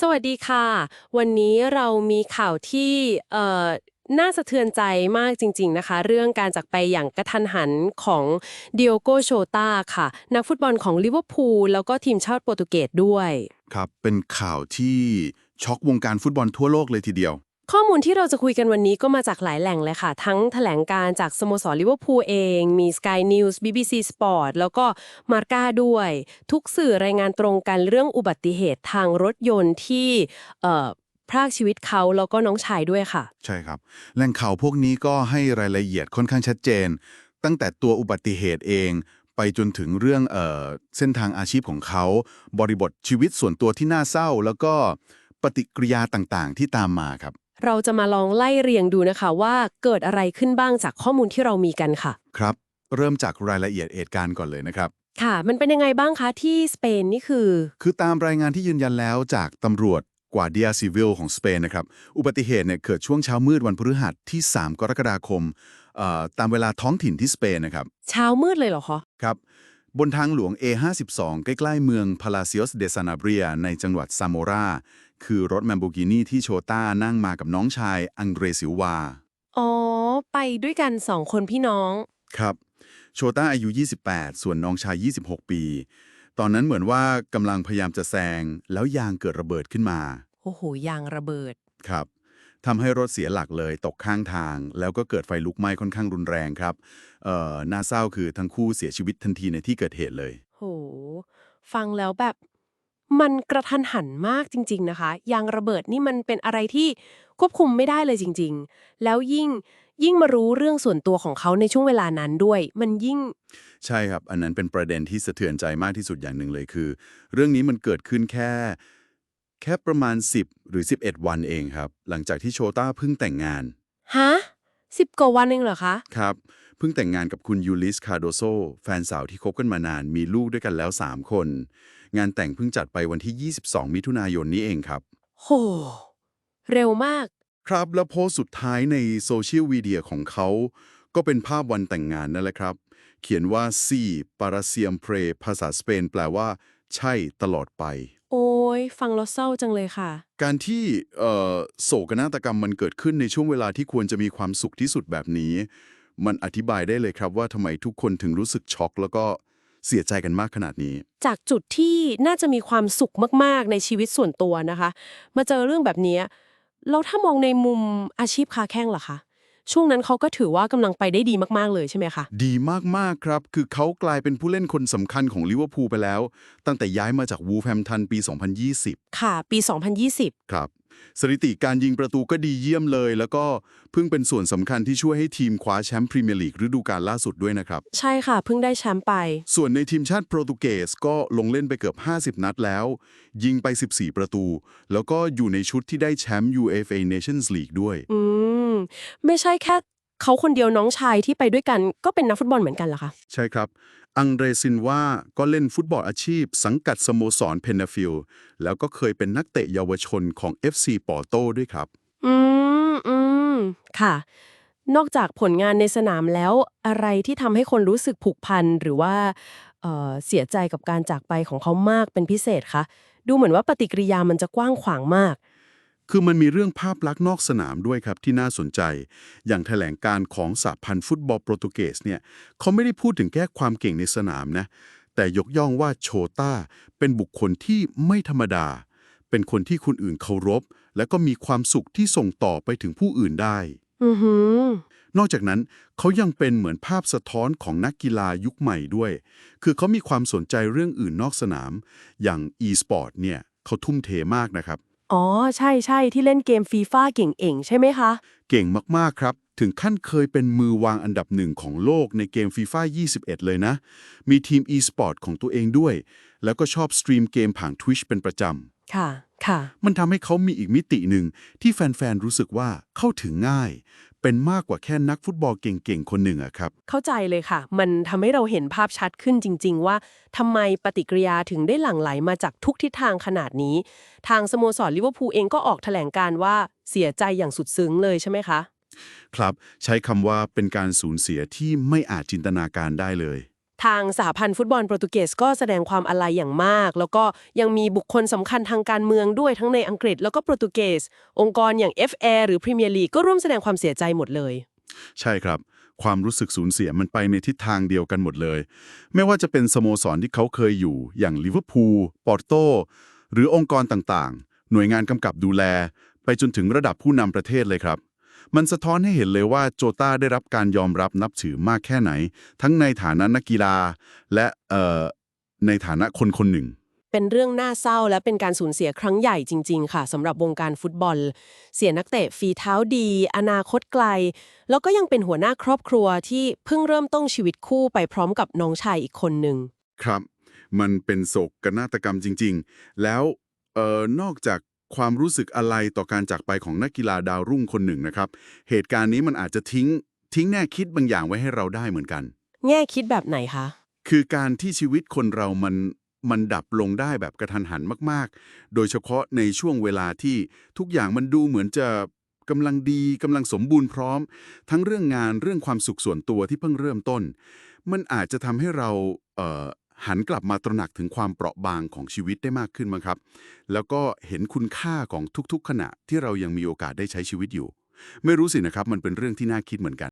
สวัสดีค่ะ วันนี้เรามีข่าวที่เอ่อน่าสะเทือนใจมากจริง ๆนะคะ เรื่องการจากไปอย่างกระทันหันของดิโอโกโชตาค่ะ นักฟุตบอลของลิเวอร์พูลแล้วก็ทีมชาติโปรตุเกสด้วย ครับ เป็นข่าวที่ช็อกวงการฟุตบอลทั่วโลกเลยทีเดียว ข้อมูลที่เราจะคุยกันวันนี้ก็มาจากหลายแหล่งเลยค่ะ ทั้งแถลงการจากสโมสรลิเวอร์พูลเอง มี Sky News BBC Sport แล้วก็มาร์กาด้วย ทุกสื่อรายงานตรงกันเรื่องอุบัติเหตุทางรถยนต์ที่เอ่อพรากชีวิตเขาแล้วก็น้องชายด้วยค่ะ ใช่ครับ แหล่งข่าวพวกนี้ก็ให้รายละเอียดค่อนข้างชัดเจน ตั้งแต่ตัวอุบัติเหตุเอง ไปจนถึงเรื่องเอ่อเส้นทางอาชีพของเขา บริบทชีวิตส่วนตัวที่น่าเศร้า แล้วก็ปฏิกิริยาต่างๆ ที่ตามมาครับ เราจะมาลองไล่เรียงดูนะคะว่าเกิดอะไรขึ้นบ้างจากข้อมูลที่เรามีกันค่ะ ครับ เริ่มจากรายละเอียดเหตุการณ์ก่อนเลยนะครับ ค่ะ มันเป็นยังไงบ้างคะที่สเปนนี่คือ คือตามรายงานที่ยืนยันแล้วจากตำรวจกวาเดียซิวิลของสเปนนะครับ อุบัติเหตุเนี่ยเกิดช่วงเช้ามืดวันพฤหัสที่ 3 กรกฎาคมเอ่อตามเวลาท้องถิ่นที่สเปนนะครับ เช้ามืดเลยเหรอคะครับ บนทางหลวง A52 ใกล้ ๆ เมือง Palacios de Sanabria ในจังหวัดซามโ r รา คือรถ Lamborghini ที่โชต้านั่งมากับน้องชายอังเดรซิลวา อ๋อ ไปด้วยกันสองคนพี่น้อง ครับ โชต้าอายุ 28 ส่วนน้องชาย 26 ปี ตอนนั้นเหมือนว่ากำลังพยายามจะแซง แล้วยางเกิดระเบิดขึ้นมา โอ้โห ยางระเบิด ครับทำให้รถเสียหลักเลยตกข้างทาง แล้วก็เกิดไฟลุกไหม้ค่อนข้างรุนแรงครับ เอ่อน่าเศร้าคือทั้งคู่เสียชีวิตทันทีในที่เกิดเหตุเลย โห ฟังแล้วแบบ มันกระทันหันมากจริง ๆนะคะ ยางระเบิดนี่มันเป็นอะไรที่ควบคุมไม่ได้เลยจริง ๆ แล้วยิ่งยิ่งมารู้เรื่องส่วนตัวของเขาในช่วงเวลานั้นด้วย มันยิ่ง ใช่ครับ อันนั้นเป็นประเด็นที่สะเทือนใจมากที่สุดอย่างหนึ่งเลยคือ เรื่องนี้มันเกิดขึ้นแค่ แค่ประมาณ 10 หรือ 11 วันเองครับ หลังจากที่โชต้าเพิ่งแต่งงานฮะสิบกว่าวันเองเหรอคะ ครับ เพิ่งแต่งงานกับคุณยูลิสคาโดโซ แฟนสาวที่คบกันมานานมีลูกด้วยกันแล้ว 3 คน งานแต่งเพิ่งจัดไปวันที่ 22 มิถุนายนนี้เองครับ โห เร็วมาก ครับแล้วโพสต์สุดท้ายในโซเชียลมีเดียของเขา ก็เป็นภาพวันแต่งงานนั่นแหละครับ เขียนว่า sí para siempre ภาษาสเปนแปลว่า ใช่ตลอดไป โอ้ยฟังแล้วเศร้าจังเลยค่ะ การที่เอ่อโศกนาฏกรรมมันเกิดขึ้นในช่วงเวลาที่ควรจะมีความสุขที่สุดแบบนี้ มันอธิบายได้เลยครับว่าทำไมทุกคนถึงรู้สึกช็อก แล้วก็เสียใจกันมากขนาดนี้ จากจุดที่น่าจะมีความสุขมากๆในชีวิตส่วนตัวนะคะ มาเจอเรื่องแบบนี้แล้วถ้ามองในมุมอาชีพค้าแข้งล่ะคะช่วงนั้นเขาก็ถือว่ากำลังไปได้ดีมากๆเลยใช่ไหมคะ ดีมากๆครับ คือเขากลายเป็นผู้เล่นคนสำคัญของลิเวอร์พูลไปแล้ว ตั้งแต่ย้ายมาจากวูลแฮมป์ตันปี 2020 ค่ะ ปี 2020 ครับ สถิติการยิงประตูก็ดีเยี่ยมเลย แล้วก็เพิ่งเป็นส่วนสำคัญที่ช่วยให้ทีมคว้าแชมป์พรีเมียร์ลีกฤดูกาลล่าสุดด้วยนะครับ ใช่ค่ะ เพิ่งได้แชมป์ไป ส่วนในทีมชาติโปรตุเกสก็ลงเล่นไปเกือบ 50 นัดแล้ว ยิงไป 14 ประตู แล้วก็อยู่ในชุดที่ได้แชมป์ UEFA Nations League ด้วย อืม ไม่ใช่แค่ เขาคนเดียวน้องชายที่ไปด้วยกันก็เป็นนักฟุตบอลเหมือนกันเหรอคะ ใช่ครับ อังเดรซินว่าก็เล่นฟุตบอลอาชีพ สังกัดสโมสรเพนนาฟิลแล้วก็เคยเป็นนักเตะเยาวชนของ FC ปอร์โตด้วยครับ อืมอืมค่ะ นอกจากผลงานในสนามแล้วอะไรที่ทำให้คนรู้สึกผูกพันหรือว่าเอ่อเสียใจกับการจากไปของเขามากเป็นพิเศษคะ ดูเหมือนว่าปฏิกิริยามันจะกว้างขวางมาก คือมันมีเรื่องภาพลักษณ์นอกสนามด้วยครับที่น่าสนใจ อย่างแถลงการของสหพันธ์ฟุตบอลโปรตุเกสเนี่ยเขาไม่ได้พูดถึงแค่ความเก่งในสนามนะ แต่ยกย่องว่าโชต้าเป็นบุคคลที่ไม่ธรรมดา เป็นคนที่คนอื่นเคารพ และก็มีความสุขที่ส่งต่อไปถึงผู้อื่นได้อือหือนอกจากนั้นเขายังเป็นเหมือนภาพสะท้อนของนักกีฬายุคใหม่ด้วย คือเขามีความสนใจเรื่องอื่นนอกสนาม อย่าง e-sport เนี่ยเขาทุ่มเทมากนะครับ อ๋อ ใช่ใช่ที่เล่นเกมฟีฟ่าเก่งเองใช่ไหมคะ เก่งมากๆครับ ถึงขั้นเคยเป็นมือวางอันดับหนึ่งของโลกในเกมฟีฟ่า21 เลยนะ มีทีม e-sport ของตัวเองด้วย แล้วก็ชอบสตรีมเกมผ่าน Twitch เป็นประจำ ค่ะ ค่ะ มันทำให้เขามีอีกมิติหนึ่งที่แฟนๆรู้สึกว่าเข้าถึงง่าย เป็นมากกว่าแค่นักฟุตบอลเก่งๆ คนหนึ่งอะครับ เข้าใจเลยค่ะ มันทำให้เราเห็นภาพชัดขึ้นจริง ๆ ว่าทำไมปฏิกิริยาถึงได้หลั่งไหลมาจากทุกทิศทางขนาดนี้ ทางสโมสรลิเวอร์พูลเองก็ออกแถลงการว่าเสียใจอย่างสุดซึ้งเลยใช่ไหมคะ ครับ ใช้คำว่าเป็นการสูญเสียที่ไม่อาจจินตนาการได้เลย ทางสหพันธ์ฟุตบอลโปรตุเกสก็แสดงความอาลัยอย่างมาก แล้วก็ยังมีบุคคลสำคัญทางการเมืองด้วยทั้งในอังกฤษแล้วก็โปรตุเกส องค์กรอย่าง FA หรือพรีเมียร์ลีกก็ร่วมแสดงความเสียใจหมดเลย ใช่ครับ ความรู้สึกสูญเสียมันไปในทิศทางเดียวกันหมดเลย ไม่ว่าจะเป็นสโมสรที่เขาเคยอยู่ อย่างลิเวอร์พูลปอร์โตหรือองค์กรต่างๆ หน่วยงานกำกับดูแล ไปจนถึงระดับผู้นำประเทศเลยครับ มันสะท้อนให้เห็นเลยว่าโจต้าได้รับการยอมรับนับถือมากแค่ไหน ทั้งในฐานะนักกีฬา และเอ่อในฐานะคนคนหนึ่ง เป็นเรื่องน่าเศร้าและเป็นการสูญเสียครั้งใหญ่จริง ๆ ค่ะสำหรับวงการฟุตบอล เสียนักเตะฝีเท้าดี อนาคตไกล แล้วก็ยังเป็นหัวหน้าครอบครัวที่เพิ่งเริ่มต้นชีวิตคู่ไปพร้อมกับน้องชายอีกคนหนึ่งครับ มันเป็นโศกนาฏกรรมจริง ๆ แล้วเอ่อนอกจาก ความรู้สึกอะไรต่อการจากไปของนักกีฬาดาวรุ่งคนหนึ่งนะครับ เหตุการณ์นี้มันอาจจะทิ้ง ทิ้งแน่คิดบางอย่างไว้ให้เราได้เหมือนกัน แง่คิดแบบไหนคะ คือการที่ชีวิตคนเรามันมันดับลงได้แบบกระทันหันมาก ๆ โดยเฉพาะในช่วงเวลาที่ทุกอย่างมันดูเหมือนจะกำลังดีกำลังสมบูรณ์พร้อม ทั้งเรื่องงานเรื่องความสุขส่วนตัวที่เพิ่งเริ่มต้น มันอาจจะทำให้เราเอ่อ หันกลับมาตระหนักถึงความเปราะบางของชีวิตได้มากขึ้นมั้งครับ แล้วก็เห็นคุณค่าของทุกๆ ขณะที่เรายังมีโอกาสได้ใช้ชีวิตอยู่ ไม่รู้สินะครับ มันเป็นเรื่องที่น่าคิดเหมือนกัน